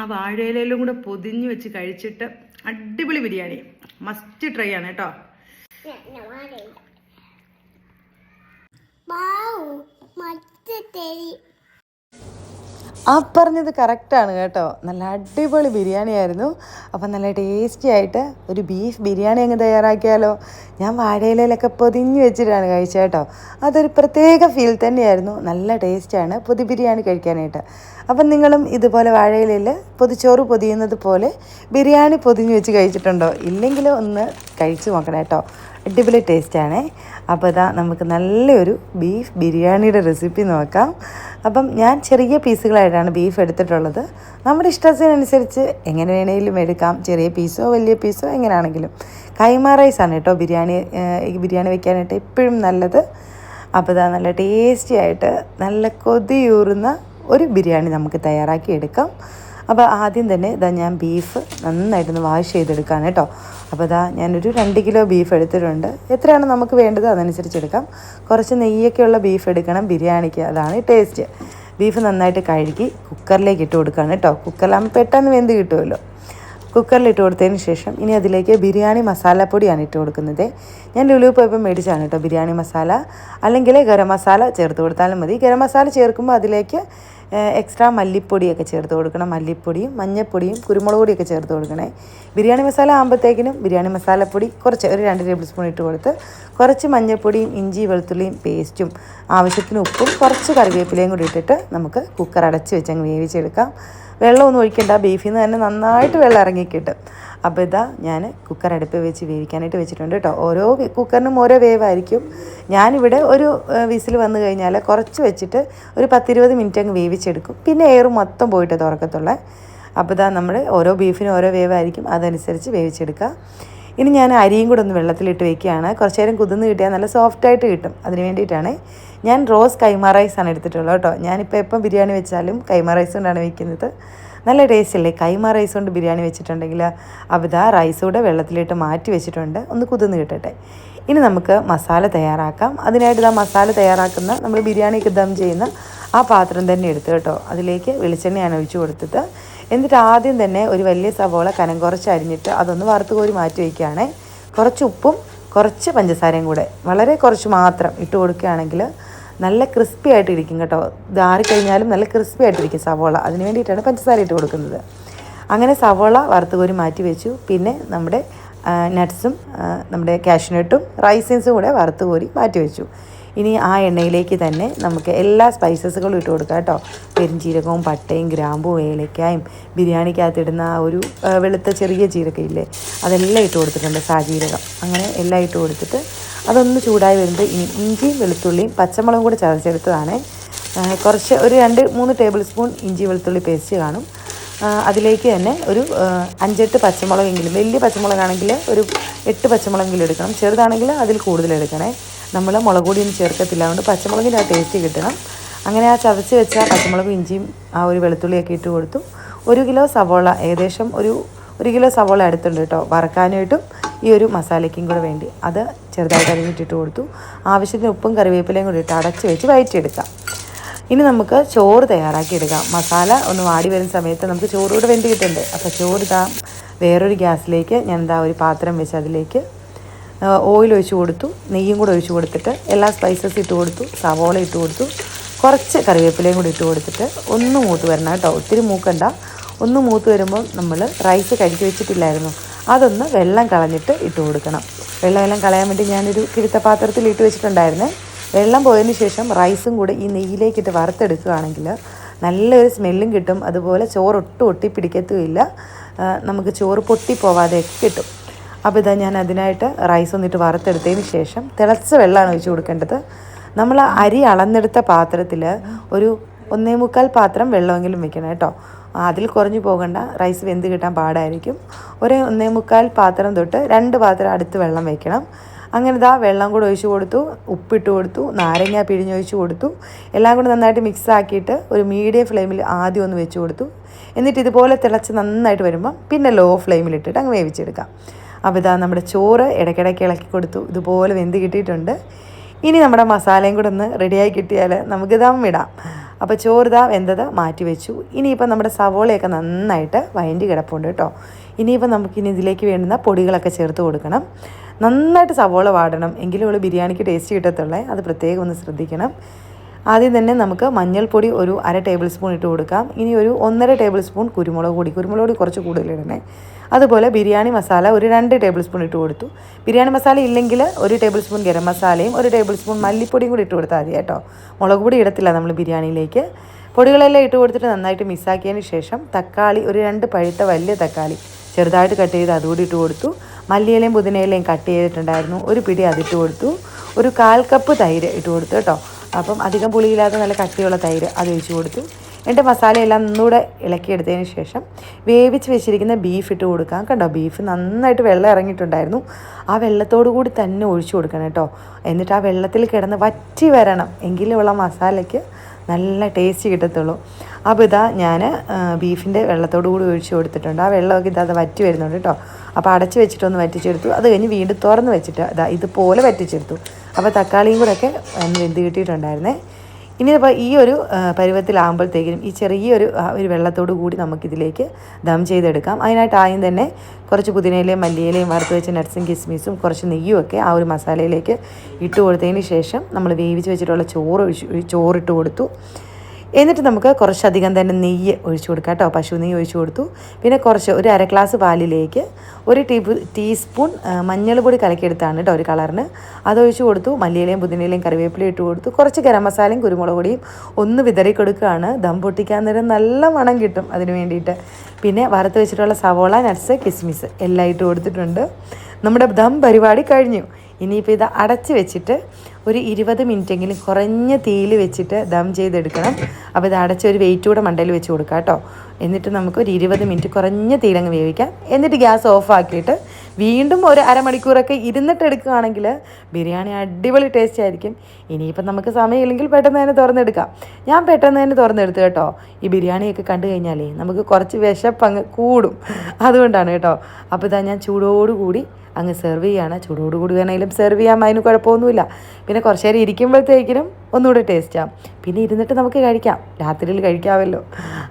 ആ വാഴയിലയിലും കൂടെ പൊതിഞ്ഞ് വെച്ച് കഴിച്ചിട്ട് അടിപൊളി ബിരിയാണി. മസ്റ്റ് ട്രൈ ആണ് കേട്ടോ. ആ പറഞ്ഞത് കറക്റ്റാണ് കേട്ടോ. നല്ല അടിപൊളി ബിരിയാണി ആയിരുന്നു. അപ്പം നല്ല ടേസ്റ്റി ആയിട്ട് ഒരു ബീഫ് ബിരിയാണി അങ്ങ് തയ്യാറാക്കിയാലോ. ഞാൻ വാഴയിലയിലൊക്കെ പൊതിഞ്ഞ് വെച്ചിട്ടാണ് കഴിച്ചത് കേട്ടോ. അതൊരു പ്രത്യേക ഫീൽ തന്നെയായിരുന്നു. നല്ല ടേസ്റ്റാണ് പൊതി ബിരിയാണി കഴിക്കാനായിട്ട്. അപ്പം നിങ്ങളും ഇതുപോലെ വാഴയിലയിൽ പൊതിച്ചോറ് പൊതിയുന്നത് പോലെ ബിരിയാണി പൊതിഞ്ഞ് വെച്ച് കഴിച്ചിട്ടുണ്ടോ? ഇല്ലെങ്കിലും ഒന്ന് കഴിച്ചു നോക്കണം കേട്ടോ. അടിപൊളി ടേസ്റ്റാണേ അപ്പോൾ ഇതാ നമുക്ക് നല്ലൊരു ബീഫ് ബിരിയാണിയുടെ റെസിപ്പി നോക്കാം. അപ്പം ഞാൻ ചെറിയ പീസുകളായിട്ടാണ് ബീഫ് എടുത്തിട്ടുള്ളത്. നമ്മുടെ ഇഷ്ടത്തിനനുസരിച്ച് എങ്ങനെ വേണേലും എടുക്കാം. ചെറിയ പീസോ വലിയ പീസോ എങ്ങനെയാണെങ്കിലും കൈമ റൈസാണ് കേട്ടോ ബിരിയാണി ബിരിയാണി വെക്കാനായിട്ട് എപ്പോഴും നല്ലത്. അപ്പോൾ ഇതാ നല്ല ടേസ്റ്റി ആയിട്ട് നല്ല കൊതിയൂറുന്ന ഒരു ബിരിയാണി നമുക്ക് തയ്യാറാക്കി എടുക്കാം. അപ്പോൾ ആദ്യം തന്നെ ഇതാ ഞാൻ ബീഫ് നന്നായിട്ടൊന്ന് വാഷ് ചെയ്തെടുക്കാം കേട്ടോ. അപ്പോൾ ഇതാ ഞാനൊരു രണ്ട് കിലോ ബീഫ് എടുത്തിട്ടുണ്ട്. എത്രയാണ് നമുക്ക് വേണ്ടത് അതനുസരിച്ച് എടുക്കാം. കുറച്ച് നെയ്യൊക്കെയുള്ള ബീഫ് എടുക്കണം. ബിരിയാണിക്ക് അതാണ് ടേസ്റ്റ് ബീഫ് നന്നായിട്ട് കഴുകി കുക്കറിലേക്ക് ഇട്ട് കൊടുക്കുകയാണ് കേട്ടോ. കുക്കറിലാകുമ്പോൾ പെട്ടെന്ന് വെന്ത് കിട്ടുമല്ലോ കുക്കറിൽ ഇട്ട് കൊടുത്തതിന് ശേഷം ഇനി അതിലേക്ക് ബിരിയാണി മസാലപ്പൊടിയാണ് ഇട്ട് കൊടുക്കുന്നത്. ഞാൻ ലുലു പോയപ്പോൾ മേടിച്ചാണ് കേട്ടോ ബിരിയാണി മസാല. അല്ലെങ്കിൽ ഗരം മസാല ചേർത്ത് കൊടുത്താലും മതി. ഗരം മസാല ചേർക്കുമ്പോൾ അതിലേക്ക് എക്സ്ട്രാ മല്ലിപ്പൊടിയൊക്കെ ചേർത്ത് കൊടുക്കണം. മല്ലിപ്പൊടിയും മഞ്ഞൾപ്പൊടിയും കുരുമുളക് പൊടിയൊക്കെ ചേർത്ത് കൊടുക്കണേ. ബിരിയാണി മസാല ആകുമ്പോഴത്തേക്കിനും ബിരിയാണി മസാലപ്പൊടി കുറച്ച് ഒരു രണ്ട് ടേബിൾ സ്പൂൺ ഇട്ട് കൊടുത്ത് കുറച്ച് മഞ്ഞൾപ്പൊടിയും ഇഞ്ചി വെളുത്തുള്ളിയും പേസ്റ്റും ആവശ്യത്തിന് ഉപ്പും കുറച്ച് കറിവേപ്പിലയും കൂടി ഇട്ടിട്ട് നമുക്ക് കുക്കർ അടച്ച് വെച്ചങ്ങ് വേവിച്ചെടുക്കാം. വെള്ളമൊന്നും ഒഴിക്കണ്ട. ബീഫിൽ നിന്ന് തന്നെ നന്നായിട്ട് വെള്ളം ഇറങ്ങിക്കിട്ടും. അപ്പോൾ ഇതാ ഞാൻ കുക്കർ അടുപ്പ് വെച്ച് വേവിക്കാനായിട്ട് വെച്ചിട്ടുണ്ട് കേട്ടോ. ഓരോ കുക്കറിനും ഓരോ വേവായിരിക്കും. ഞാനിവിടെ ഒരു വിസിൽ വന്നു കഴിഞ്ഞാൽ കുറച്ച് വെച്ചിട്ട് ഒരു പത്തിരുപത് മിനിറ്റ് അങ്ങ് വേവിച്ചെടുക്കും. പിന്നെ എയർ മൊത്തം പോയിട്ട് തുറക്കത്തുള്ളേ. അപ്പോൾ ഇതാ നമ്മൾ ഓരോ ബീഫിനും ഓരോ വേവായിരിക്കും. അതനുസരിച്ച് വേവിച്ചെടുക്കുക. ഇനി ഞാൻ അരിയും കൂടെ ഒന്ന് വെള്ളത്തിലിട്ട് വെക്കുകയാണ്. കുറച്ച് നേരം കുതിർന്ന് കിട്ടിയാൽ നല്ല സോഫ്റ്റായിട്ട് കിട്ടും. അതിന് വേണ്ടിയിട്ടാണ് ഞാൻ റോസ് കൈമ റൈസാണ് എടുത്തിട്ടുള്ളത് കേട്ടോ. ഞാനിപ്പോൾ എപ്പം ബിരിയാണി വെച്ചാലും കൈമ റൈസ് കൊണ്ടാണ് വെക്കുന്നത്. നല്ല ടേസ്റ്റ് അല്ലേ? കൈമ റൈസ് കൊണ്ട് ബിരിയാണി വെച്ചിട്ടുണ്ടെങ്കിൽ അപ്പോൾ റൈസ് കൂടെ വെള്ളത്തിലിട്ട് മാറ്റി വെച്ചിട്ടുണ്ട്. ഒന്ന് കുതിർന്ന് കിട്ടട്ടെ. ഇനി നമുക്ക് മസാല തയ്യാറാക്കാം. അതിനായിട്ട് ഇതാ മസാല തയ്യാറാക്കുന്ന നമ്മൾ ബിരിയാണിക്ക് ദം ചെയ്യുന്ന ആ പാത്രം തന്നെ എടുത്ത് കേട്ടോ. അതിലേക്ക് വെളിച്ചെണ്ണയാണ് ഒഴിച്ചു കൊടുത്തത് എന്നിട്ട് ആദ്യം തന്നെ ഒരു വലിയ സവോള കനം കുറച്ച് അരിഞ്ഞിട്ട് അതൊന്ന് വറുത്ത് കോരി മാറ്റി വയ്ക്കുകയാണേ കുറച്ച് ഉപ്പും കുറച്ച് പഞ്ചസാരയും കൂടെ. വളരെ കുറച്ച് മാത്രം ഇട്ട് കൊടുക്കുകയാണെങ്കിൽ നല്ല ക്രിസ്പി ആയിട്ട് ഇരിക്കും കേട്ടോ. ഇത് ആറിക്കഴിഞ്ഞാലും നല്ല ക്രിസ്പി ആയിട്ടിരിക്കും സവോള. അതിന് വേണ്ടിയിട്ടാണ് പഞ്ചസാര ഇട്ട് കൊടുക്കുന്നത്. അങ്ങനെ സവോള വറുത്ത് കോരി മാറ്റി വെച്ചു. പിന്നെ നമ്മുടെ നട്ട്സും നമ്മുടെ കാഷ്നട്ടും റൈസിൻസും കൂടെ വറുത്ത് കോരി മാറ്റി വെച്ചു. ഇനി ആ എണ്ണയിലേക്ക് തന്നെ നമുക്ക് എല്ലാ സ്പൈസസുകളും ഇട്ട് കൊടുക്കാം കേട്ടോ. പെരുംജീരകവും പട്ടയും ഗ്രാമ്പും ഏലക്കായും ബിരിയാണിക്കകത്തിടുന്ന ആ ഒരു വെളുത്ത ചെറിയ ജീരകം ഇല്ലേ അതെല്ലാം ഇട്ട് കൊടുത്തിട്ടുണ്ട് സാജീരകം. അങ്ങനെ എല്ലാം ഇട്ട് കൊടുത്തിട്ട് അതൊന്ന് ചൂടായി വരുമ്പോൾ ഇഞ്ചിയും വെളുത്തുള്ളിയും പച്ചമുളകും കൂടെ ചതച്ചെടുത്തതാണ്. കുറച്ച് ഒരു രണ്ട് മൂന്ന് ടേബിൾ സ്പൂൺ ഇഞ്ചി വെളുത്തുള്ളി പേസ്റ്റ് കാണും. അതിലേക്ക് തന്നെ ഒരു അഞ്ചെട്ട് പച്ചമുളകെങ്കിലും വലിയ പച്ചമുളകാണെങ്കിൽ ഒരു എട്ട് പച്ചമുളകെങ്കിലും എടുക്കണം. ചെറുതാണെങ്കിൽ അതിൽ കൂടുതൽ എടുക്കണേ. നമ്മൾ മുളക് പൊടിയൊന്നും ചേർക്കത്തില്ല. അതുകൊണ്ട് പച്ചമുളകിന്റെ ആ ടേസ്റ്റ് കിട്ടണം. അങ്ങനെ ആ ചതച്ച് വെച്ച പച്ചമുളകും ഇഞ്ചിയും ആ ഒരു വെളുത്തുള്ളിയൊക്കെ ഇട്ട് കൊടുത്തു. ഒരു കിലോ സവോള ഏകദേശം ഒരു ഒരു കിലോ സവോള അടുത്തുണ്ട് കേട്ടോ. വറക്കാനായിട്ടും ഈ ഒരു മസാലയ്ക്കും കൂടെ വേണ്ടി. അത് ചെറുതായിട്ട് അരിഞ്ഞിട്ടിട്ട് കൊടുത്തു. ആവശ്യത്തിന് ഉപ്പും കറിവേപ്പിലയും കൂടി ഇട്ട് അടച്ച് വെച്ച് വയറ്റിയെടുക്കാം. ഇനി നമുക്ക് ചോറ് തയ്യാറാക്കി എടുക്കാം. മസാല ഒന്ന് വാടി വരുന്ന സമയത്ത് നമുക്ക് ചോറ് കൂടെ വെന്ത് കിട്ടണ്ടേ? അപ്പോൾ ചോറ് ഇതാ വേറൊരു ഗ്യാസിലേക്ക് ഞാൻ എന്താ ഒരു പാത്രം വെച്ച് അതിലേക്ക് ഓയിൽ ഒഴിച്ച് കൊടുത്തു. നെയ്യും കൂടെ ഒഴിച്ച് കൊടുത്തിട്ട് എല്ലാ സ്പൈസസ് ഇട്ട് കൊടുത്തു. സവോള ഇട്ട് കൊടുത്തു. കുറച്ച് കറിവേപ്പിലയും കൂടി ഇട്ട് കൊടുത്തിട്ട് ഒന്ന് മൂത്ത് വരണം കേട്ടോ. ഒത്തിരി മൂക്കണ്ട. ഒന്ന് മൂത്ത് വരുമ്പോൾ നമ്മൾ റൈസ് കഴുകി വെച്ചിട്ടില്ലായിരുന്നു. അതൊന്ന് വെള്ളം കളഞ്ഞിട്ട് ഇട്ട് കൊടുക്കണം. വെള്ളം എല്ലാം കളയാൻ വേണ്ടി ഞാനൊരു കിഴുത്ത പാത്രത്തിൽ ഇട്ട് വെച്ചിട്ടുണ്ടായിരുന്നേ. വെള്ളം പോയതിന് ശേഷം റൈസും കൂടെ ഈ നെയ്യിലേക്കിട്ട് വറുത്തെടുക്കുകയാണെങ്കിൽ നല്ലൊരു സ്മെല്ലും കിട്ടും. അതുപോലെ ചോറ് ഒട്ടും ഒട്ടിപ്പിടിക്കത്തുമില്ല. നമുക്ക് ചോറ് പൊട്ടിപ്പോവാതെയൊക്കെ കിട്ടും. അപ്പോൾ ഇതാ ഞാൻ അതിനായിട്ട് റൈസ് ഒന്നിട്ട് വറുത്തെടുത്തതിന് ശേഷം തിളച്ച വെള്ളമാണ് ഒഴിച്ച് കൊടുക്കേണ്ടത്. നമ്മൾ അരി അളന്നെടുത്ത പാത്രത്തിൽ ഒരു ഒന്നേ മുക്കാൽ പാത്രം വെള്ളമെങ്കിലും വെക്കണം കേട്ടോ. അതിൽ കുറഞ്ഞു പോകണ്ട. റൈസ് വെന്ത് കിട്ടാൻ പാടായിരിക്കും. ഒരു ഒന്നേ മുക്കാൽ പാത്രം തൊട്ട് രണ്ട് പാത്രം അടുത്ത് വെള്ളം വയ്ക്കണം അങ്ങനെ ഇതാ വെള്ളം കൂടെ ഒഴിച്ചു കൊടുത്തു ഉപ്പിട്ട് കൊടുത്തു നാരങ്ങ പിഴിഞ്ഞൊഴിച്ചു കൊടുത്തു. എല്ലാം കൂടെ നന്നായിട്ട് മിക്സ് ആക്കിയിട്ട് ഒരു മീഡിയം ഫ്ലെയിമിൽ ആദ്യം ഒന്ന് വെച്ച് കൊടുത്തു. എന്നിട്ട് ഇതുപോലെ തിളച്ച് നന്നായിട്ട് വരുമ്പം പിന്നെ ലോ ഫ്ലെയിമിലിട്ടിട്ട് അങ്ങ് വേവിച്ചെടുക്കാം. അപ്പോൾ ഇതാ നമ്മുടെ ചോറ് ഇടയ്ക്കിടയ്ക്ക് ഇളക്കി കൊടുത്തു. ഇതുപോലെ വെന്ത് കിട്ടിയിട്ടുണ്ട്. ഇനി നമ്മുടെ മസാലയും കൂടെ ഒന്ന് റെഡിയായി കിട്ടിയാൽ നമുക്ക് ദം ഇടാം. അപ്പോൾ ചോറ് ദാ വെന്തത് മാറ്റി വെച്ചു. ഇനിയിപ്പോൾ നമ്മുടെ സവോളയൊക്കെ നന്നായിട്ട് വയറ്റി കിടപ്പുണ്ട് കേട്ടോ. ഇനിയിപ്പോൾ നമുക്കിനി ഇതിലേക്ക് വേണ്ടുന്ന പൊടികളൊക്കെ ചേർത്ത് കൊടുക്കണം. നന്നായിട്ട് സവോള വാടണം. എങ്കിലും ഉള്ള ബിരിയാണിക്ക് ടേസ്റ്റ് കിട്ടത്തുള്ളേ. അത് പ്രത്യേകം ഒന്ന് ശ്രദ്ധിക്കണം. ആദ്യം തന്നെ നമുക്ക് മഞ്ഞൾപ്പൊടി ഒരു അര ടേബിൾ സ്പൂൺ ഇട്ട് കൊടുക്കാം. ഇനി ഒരു ഒന്നര ടേബിൾ സ്പൂൺ കുരുമുളക് പൊടി. കുരുമുളക് പൊടി കുറച്ച് കൂടുതൽ ഇടണേ അതുപോലെ ബിരിയാണി മസാല ഒരു രണ്ട് ടേബിൾ സ്പൂൺ ഇട്ട് കൊടുത്തു. ബിരിയാണി മസാല ഇല്ലെങ്കിൽ ഒരു ടേബിൾ സ്പൂൺ ഗരം മസാലയും ഒരു ടേബിൾ സ്പൂൺ മല്ലിപ്പൊടിയും കൂടി ഇട്ട് കൊടുത്താൽ മതി കേട്ടോ. മുളക് പൊടി ഇടത്തില്ല നമ്മൾ ബിരിയാണിയിലേക്ക്. പൊടികളെല്ലാം ഇട്ട് കൊടുത്തിട്ട് നന്നായിട്ട് മിസ്സാക്കിയതിന് ശേഷം തക്കാളി ഒരു രണ്ട് പഴുത്ത വലിയ തക്കാളി ചെറുതായിട്ട് കട്ട് ചെയ്ത് അതുകൂടി ഇട്ട് കൊടുത്തു. മല്ലിയിലയും പുതിനയിലയും കട്ട് ചെയ്തിട്ടുണ്ടായിരുന്നു. ഒരു പിടി അതിട്ട് കൊടുത്തു. ഒരു കാൽ കപ്പ് തൈര് ഇട്ട് കൊടുത്തു കേട്ടോ. അപ്പം അധികം പുളിയില്ലാത്ത നല്ല കട്ടിയുള്ള തൈര് അത് ഒഴിച്ച് കൊടുത്തു. എന്റെ മസാലയെല്ലാം ഒന്നുകൂടെ ഇളക്കിയെടുത്തതിന് ശേഷം വേവിച്ച് വെച്ചിരിക്കുന്ന ബീഫ് ഇട്ട് കൊടുക്കാം. കണ്ടോ? ബീഫ് നന്നായിട്ട് വെള്ളം ഇറങ്ങിയിട്ടുണ്ടായിരുന്നു. ആ വെള്ളത്തോടു കൂടി തന്നെ ഒഴിച്ചു കൊടുക്കണം കേട്ടോ. എന്നിട്ട് ആ വെള്ളത്തിൽ കിടന്ന് വറ്റി വരണം. എങ്കിലുള്ള മസാലയ്ക്ക് നല്ല ടേസ്റ്റ് കിട്ടത്തുള്ളൂ. അപ്പോൾ ഇതാ ഞാൻ ബീഫിന്റെ വെള്ളത്തോടു കൂടി ഒഴിച്ച് കൊടുത്തിട്ടുണ്ട്. ആ വെള്ളമൊക്കെ ഇതാ വറ്റി വരുന്നുണ്ട് കേട്ടോ. അപ്പോൾ അടച്ച് വെച്ചിട്ടൊന്ന് വറ്റിച്ചെടുത്തു. അത് കഴിഞ്ഞ് വീണ്ടും തുറന്ന് വെച്ചിട്ട് ഇതാ ഇതുപോലെ വറ്റിച്ചെടുത്തു. അപ്പോൾ തക്കാളിയും കൂടെ ഒക്കെ ഒന്ന് വെന്ത് കിട്ടിയിട്ടുണ്ടായിരുന്നേ. ഇനി ഇപ്പോൾ ഈ ഒരു പരുവത്തിലാകുമ്പോഴത്തേക്കിനും ഈ ചെറിയൊരു ഒരു വെള്ളത്തോടു കൂടി നമുക്കിതിലേക്ക് ദം ചെയ്തെടുക്കാം. അതിനായിട്ട് ആദ്യം തന്നെ കുറച്ച് പുതിനയിലയും മല്ലിയിലയും വറുത്ത് വെച്ച നട്ട്സും കിസ്മിസും കുറച്ച് നെയ്യും ഒക്കെ ആ ഒരു മസാലയിലേക്ക് ഇട്ട് കൊടുത്തതിന് ശേഷം നമ്മൾ വേവിച്ച് വെച്ചിട്ടുള്ള ചോറ് ചോറിട്ട് കൊടുത്തു. എന്നിട്ട് നമുക്ക് കുറച്ചധികം തന്നെ നെയ്യ് ഒഴിച്ചു കൊടുക്കാം കേട്ടോ. പശു നെയ്യ് ഒഴിച്ചു കൊടുത്തു. പിന്നെ കുറച്ച് ഒരു അര ഗ്ലാസ് പാലിലേക്ക് ഒരു ടീ ടീസ്പൂൺ മഞ്ഞൾ പൊടി കലക്കിയെടുത്താണ് കേട്ടോ ഒരു കളറിന്. അതൊഴിച്ച് കൊടുത്തു. മല്ലിയിലയും പുതിനയിലയും കറിവേപ്പിലയും ഇട്ട് കൊടുത്തു. കുറച്ച് ഗരം മസാലയും കുരുമുളക് പൊടിയും ഒന്ന് വിതറി കൊടുക്കുകയാണ്. ദം പൊട്ടിക്കാൻ നേരം നല്ല മണം കിട്ടും അതിന് വേണ്ടിയിട്ട്. പിന്നെ വറുത്ത് വെച്ചിട്ടുള്ള സവോള നട്ട്സ് കിസ്മിസ് എല്ലാം ഇട്ട് കൊടുത്തിട്ടുണ്ട്. നമ്മുടെ ദം പരിപാടി കഴിഞ്ഞു. ഇനിയിപ്പോൾ ഇത് അടച്ച് വെച്ചിട്ട് ഒരു ഇരുപത് മിനിറ്റെങ്കിലും കുറഞ്ഞ തീയിൽ വെച്ചിട്ട് ദം ചെയ്തെടുക്കണം. അപ്പോൾ ഇത് അടച്ച് ഒരു വെയിറ്റ് കൂടെ മണ്ടയിൽ വെച്ച് കൊടുക്കാം കേട്ടോ. എന്നിട്ട് നമുക്ക് ഒരു ഇരുപത് മിനിറ്റ് കുറഞ്ഞ തീയിലങ്ങ് വേവിക്കാം. എന്നിട്ട് ഗ്യാസ് ഓഫ് ആക്കിയിട്ട് വീണ്ടും ഒരു അരമണിക്കൂറൊക്കെ ഇരുന്നിട്ട് എടുക്കുകയാണെങ്കിൽ ബിരിയാണി അടിപൊളി ടേസ്റ്റ് ആയിരിക്കും. ഇനിയിപ്പം നമുക്ക് സമയമില്ലെങ്കിൽ പെട്ടെന്ന് തന്നെ തുറന്നെടുക്കാം. ഞാൻ പെട്ടെന്ന് തന്നെ തുറന്നെടുത്തു കേട്ടോ. ഈ ബിരിയാണിയൊക്കെ കണ്ടു കഴിഞ്ഞാലേ നമുക്ക് കുറച്ച് വിശപ്പ് അങ്ങ് കൂടും. അതുകൊണ്ടാണ് കേട്ടോ. അപ്പോൾ ഇതാ ഞാൻ ചൂടോടുകൂടി അങ്ങ് സെർവ് ചെയ്യാണ്. ചൂടോടുകൂടി വേണമെങ്കിലും സെർവ് ചെയ്യാം. അതിന് കുഴപ്പമൊന്നുമില്ല. പിന്നെ കുറച്ച് നേരം ഇരിക്കുമ്പോഴത്തേക്കിനും ഒന്നുകൂടെ ടേസ്റ്റാം പിന്നെ ഇരുന്നിട്ട് നമുക്ക് കഴിക്കാം. രാത്രിയിൽ കഴിക്കാമല്ലോ.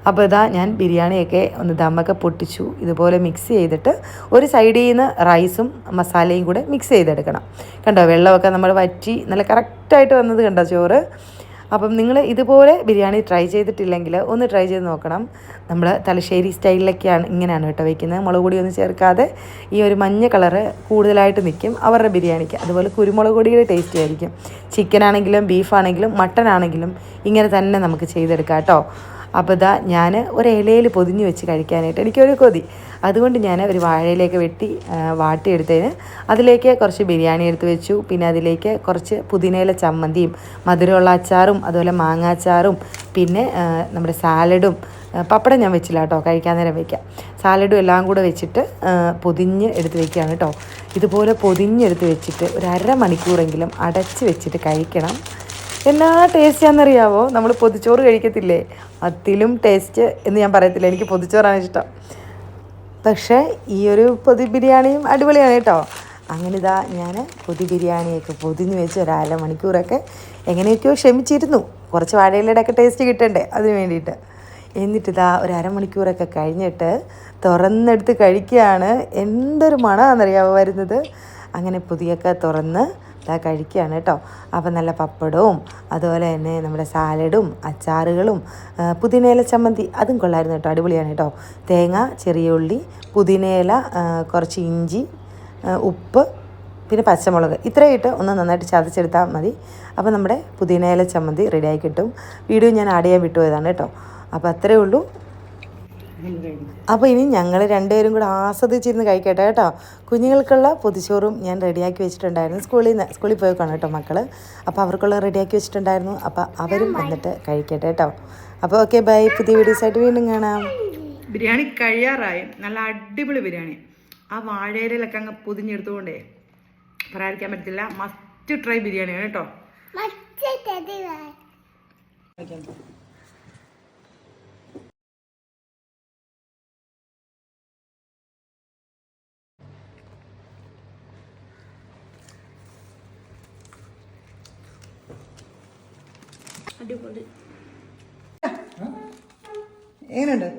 അപ്പോൾ ഇതാ ഞാൻ ബിരിയാണിയൊക്കെ ഒന്ന് ദമ്മൊക്കെ പൊട്ടിച്ചു. ഇതുപോലെ മിക്സ് ചെയ്തിട്ട് ഒരു സൈഡിൽ നിന്ന് റൈസും മസാലയും കൂടെ മിക്സ് ചെയ്തെടുക്കണം. കണ്ടോ വെള്ളമൊക്കെ നമ്മൾ വറ്റി നല്ല കറക്റ്റായിട്ട് വന്നത് കണ്ടോ ചോറ്? അപ്പം നിങ്ങൾ ഇതുപോലെ ബിരിയാണി ട്രൈ ചെയ്തിട്ടില്ലെങ്കിൽ ഒന്ന് ട്രൈ ചെയ്ത് നോക്കണം. നമ്മൾ തലശ്ശേരി സ്റ്റൈലിലൊക്കെയാണ് ഇങ്ങനെയാണ് കേട്ടോ വയ്ക്കുന്നത് മുളക് പൊടി ഒന്നും ചേർക്കാതെ ഈ ഒരു മഞ്ഞ കളറ് കൂടുതലായിട്ട് നിൽക്കും അവരുടെ ബിരിയാണിക്ക്. അതുപോലെ കുരുമുളക് പൊടിയുടെ ടേസ്റ്റ് ആയിരിക്കും. ചിക്കൻ ആണെങ്കിലും ബീഫ് ആണെങ്കിലും മട്ടൻ ആണെങ്കിലും ഇങ്ങനെ തന്നെ നമുക്ക് ചെയ്തെടുക്കാം കേട്ടോ. അപ്പോൾ ഇതാ ഞാൻ ഒരു ഇലയിൽ പൊതിഞ്ഞ് വെച്ച് കഴിക്കാനായിട്ട് എനിക്കൊരു കൊതി. അതുകൊണ്ട് ഞാൻ ഒരു വാഴയിലേക്ക് വെട്ടി വാട്ടിയെടുത്തതിന് അതിലേക്ക് കുറച്ച് ബിരിയാണി എടുത്ത് വെച്ചു. പിന്നെ അതിലേക്ക് കുറച്ച് പുതിനയില ചമ്മന്തിയും മധുരമുള്ള അച്ചാറും അതുപോലെ മാങ്ങാച്ചാറും പിന്നെ നമ്മുടെ സാലഡും പപ്പടം ഞാൻ വെച്ചില്ല കേട്ടോ കഴിക്കാൻ നേരം വയ്ക്കാം സാലഡും എല്ലാം കൂടെ വെച്ചിട്ട് പൊതിഞ്ഞ് എടുത്ത് വെക്കുകയാണ് കേട്ടോ. ഇതുപോലെ പൊതിഞ്ഞെടുത്ത് വെച്ചിട്ട് ഒരു അരമണിക്കൂറെങ്കിലും അടച്ച് വെച്ചിട്ട് കഴിക്കണം. എന്നാ ടേസ്റ്റാണെന്നറിയാവോ നമ്മൾ പൊതിച്ചോറ് കഴിക്കത്തില്ലേ? അതിലും ടേസ്റ്റ് എന്ന് ഞാൻ പറയത്തില്ല. എനിക്ക് പൊതിച്ചോറാണ് ഇഷ്ടം. പക്ഷേ ഈ ഒരു പൊതി ബിരിയാണിയും അടിപൊളിയാണ് കേട്ടോ. അങ്ങനെ ഇതാ ഞാൻ പൊതി ബിരിയാണിയൊക്കെ പൊതിഞ്ഞ് വെച്ച് ഒരു അര മണിക്കൂറൊക്കെ എങ്ങനെയൊക്കെയോ ക്ഷമിച്ചിരുന്നു. കുറച്ച് വാഴയിലടൊക്കെ ടേസ്റ്റ് കിട്ടണ്ടേ അതിന് വേണ്ടിയിട്ട്. എന്നിട്ട് ഇതാ ഒരു അരമണിക്കൂറൊക്കെ കഴിഞ്ഞിട്ട് തുറന്നെടുത്ത് കഴിക്കുകയാണ്. എന്തൊരു മണമാണെന്നറിയാമോ വരുന്നത്? അങ്ങനെ പൊതിയൊക്കെ തുറന്ന് ഇതാ കഴിക്കുകയാണ് കേട്ടോ. അപ്പം നല്ല പപ്പടവും അതുപോലെ തന്നെ നമ്മുടെ സാലഡും അച്ചാറുകളും പുതിനയില ചമ്മന്തി അതും കൊള്ളായിരുന്നു കേട്ടോ. അടിപൊളിയാണ് കേട്ടോ. തേങ്ങ ചെറിയ ഉള്ളി പുതിനയില കുറച്ച് ഇഞ്ചി ഉപ്പ് പിന്നെ പച്ചമുളക്. ഇത്രയും ഇട്ട് ഒന്ന് നന്നായിട്ട് ചതച്ചെടുത്താൽ മതി. അപ്പോൾ നമ്മുടെ പുതിനയില ചമ്മന്തി റെഡിയായി കിട്ടും. വീഡിയോ ഞാൻ ആഡ് ചെയ്യാൻ വിട്ടുപോയതാണ് കേട്ടോ. അപ്പോൾ അത്രയേ ഉള്ളൂ. അപ്പോൾ ഇനി ഞങ്ങൾ രണ്ടുപേരും കൂടെ ആസ്വദിച്ചിരുന്ന് കഴിക്കട്ടെ കേട്ടോ. കുഞ്ഞുങ്ങൾക്കുള്ള പൊതിച്ചോറും ഞാൻ റെഡിയാക്കി വെച്ചിട്ടുണ്ടായിരുന്നു സ്കൂളിൽ നിന്ന് സ്കൂളിൽ പോയേക്കാണ് കേട്ടോ മക്കൾ അപ്പോൾ അവർക്കുള്ള റെഡിയാക്കി വെച്ചിട്ടുണ്ടായിരുന്നു. അപ്പോൾ അവരും വന്നിട്ട് കഴിക്കട്ടെ കേട്ടോ. അപ്പോൾ ഓക്കെ ബൈ. പുതിയ വീഡിയോസായിട്ട് വീണ്ടും കാണാം. ബിരിയാണി കഴിയാറായി. നല്ല അടിപൊളി ബിരിയാണി. ആ വാഴയിലൊക്കെ അങ്ങ് പൊതിഞ്ഞെടുത്തുകൊണ്ടേ പറയാതിരിക്കാൻ പറ്റില്ല മസ്റ്റ് ട്രൈ ബിരിയാണിയാണ് കേട്ടോ. അടിപൊളി. എങ്ങനെയുണ്ട്